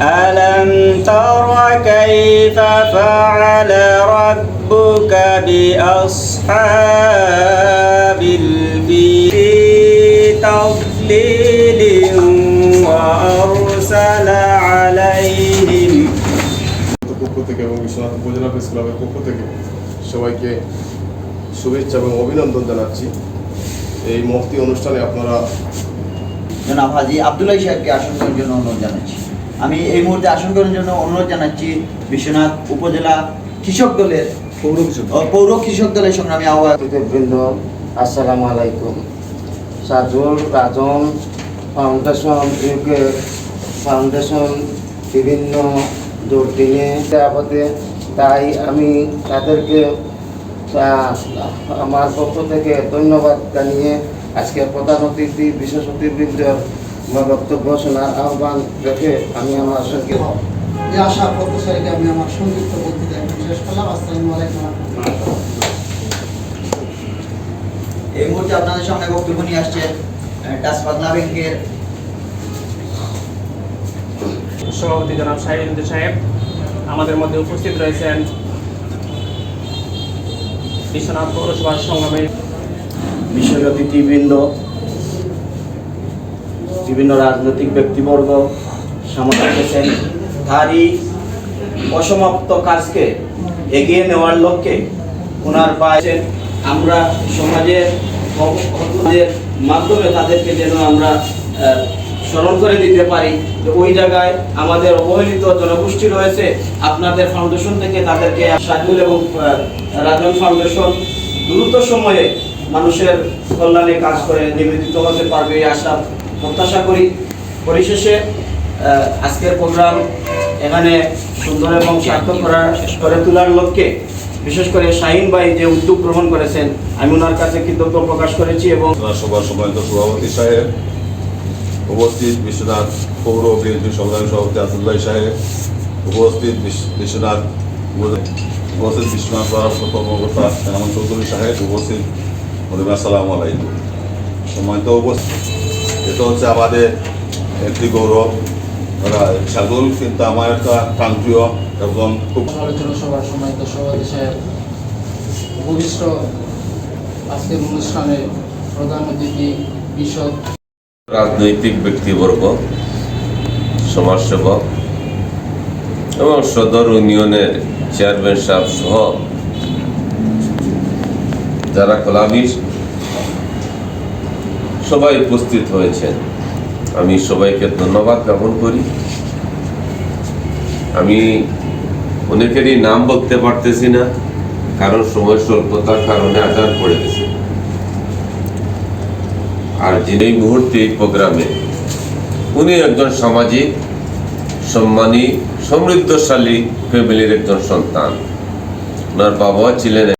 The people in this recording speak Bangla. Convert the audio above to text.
ألم تر كيف فعل ربك بأصحاب الفيل تضليل وأرسل عليهم পক্ষ থেকে এবং বিশ্বনাথ উপজেলা প্রেস ক্লাবের পক্ষ থেকে সবাইকে শুভেচ্ছা এবং অভিনন্দন জানাচ্ছি এই মহতি অনুষ্ঠানে আপনারা জনাব হাজি আবদুল্লাহ সাহেবকে আসন করার জন্য অনুরোধ জানাচ্ছি আমি এই মুহূর্তে আসন করার জন্য অনুরোধ জানাচ্ছি বিশ্বনাথ উপজেলা কৃষক দলের পৌর কৃষক পৌর কৃষক দলের সংগ্রামী আহ্বায়ক। অতিথিবৃন্দ আসসালামু আলাইকুম। Sajul Rajan foundation UK foundation বিভিন্ন দুর্দিনে আপদে তাই আমি তাদেরকে আমার পক্ষ থেকে ধন্যবাদ জানিয়ে আজকে প্রধান অতিথি বিশেষ অতিথিবৃন্দর আমার বক্তব্য শোনার আহ্বান রেখে আমি আমার আসনকে যে আশা প্রত্যাশাকে আমি আমার সংযুক্ত বক্তৃতা শেষ করলাম। আসসালামু আলাইকুম এই মুহূর্তে আপনাদের সামনে বক্তব্য নিয়ে আসছেন আহ, টাচ বাংলা ব্যাংকের সভাপতি জনাব শাহিদ সাহেব আমাদের মধ্যে উপস্থিত রয়েছেন বিশ্বনাথ পৌরসভার সংগ্রামী বিশেষ অতিথিবৃন্দ বিভিন্ন রাজনৈতিক ব্যক্তিবর্গ সামনে এসেছেন। তারই অসমাপ্ত কাজকে এগিয়ে নেওয়ার লক্ষ্যে ওনার পাচ্ছেন আমরা সমাজের মাধ্যমে তাদেরকে যেন আমরা স্মরণ করে দিতে পারি যে ওই জায়গায় আমাদের অবহেলিত জনগোষ্ঠী রয়েছে। আপনাদের ফাউন্ডেশন থেকে তাদেরকে সাজুল এবং রাজন ফাউন্ডেশন দ্রুত সময়ে মানুষের কল্যাণে কাজ করে নিবেদিত হতে পারবে এই আশা প্রত্যাশা করি। পরিশেষে আজকের প্রোগ্রাম এখানে সুন্দর এবং সার্থক করার করে তোলার লক্ষ্যে, বিশেষ করে শাহিন ভাই যে উদ্যোগ গ্রহণ করেছেন, আমি ওনার কাছে কৃতজ্ঞ প্রকাশ করেছি এবং সভার সম্মানিত সভাপতি সাহেব, উপস্থিত বিশ্বনাথ পৌর বিএনপি সংগ্রামী সভাপতি আসাদুল্লাহ সাহেব, উপস্থিত বিশ্বনাথ উপস্থিত বিশ্বনাথ কর্মকর্তা এনামন চৌধুরী সাহেব, উপস্থিত আসসালামু আলাইকুম। সম্মানিত উপস্থিত এটা হচ্ছে আমাদের একটি গৌরব। ওরা সাগল কিন্তু আমার একটা প্রান্তীয় এবং খুব আলোচনা সভার সম্মানিত সভাপতি সাহেব উপবিষ্ট আজকের অনুষ্ঠানে প্রধান অতিথি বিশদ। রাজনৈতিক ব্যক্তিবর্গ সমাজসেবক এবং সদর ইউনিয়নের চেয়ারম্যান সাহেব সহ যারা কলামির সবাই উপস্থিত হয়েছেন। আমি সবাইকে ধন্যবাদ জ্ঞাপন করি। আমি অনেকেরই নাম বলতে পারতেছি না, কারণ সময় স্বল্পতার কারণে আজান পড়ে গেছে। আর যিনি মুহূর্তে এই প্রোগ্রামে, উনি একজন সামাজিক, সম্মানী, সমৃদ্ধশালী ফ্যামিলির একজন সন্তান। ওনার বাবা ছিলেন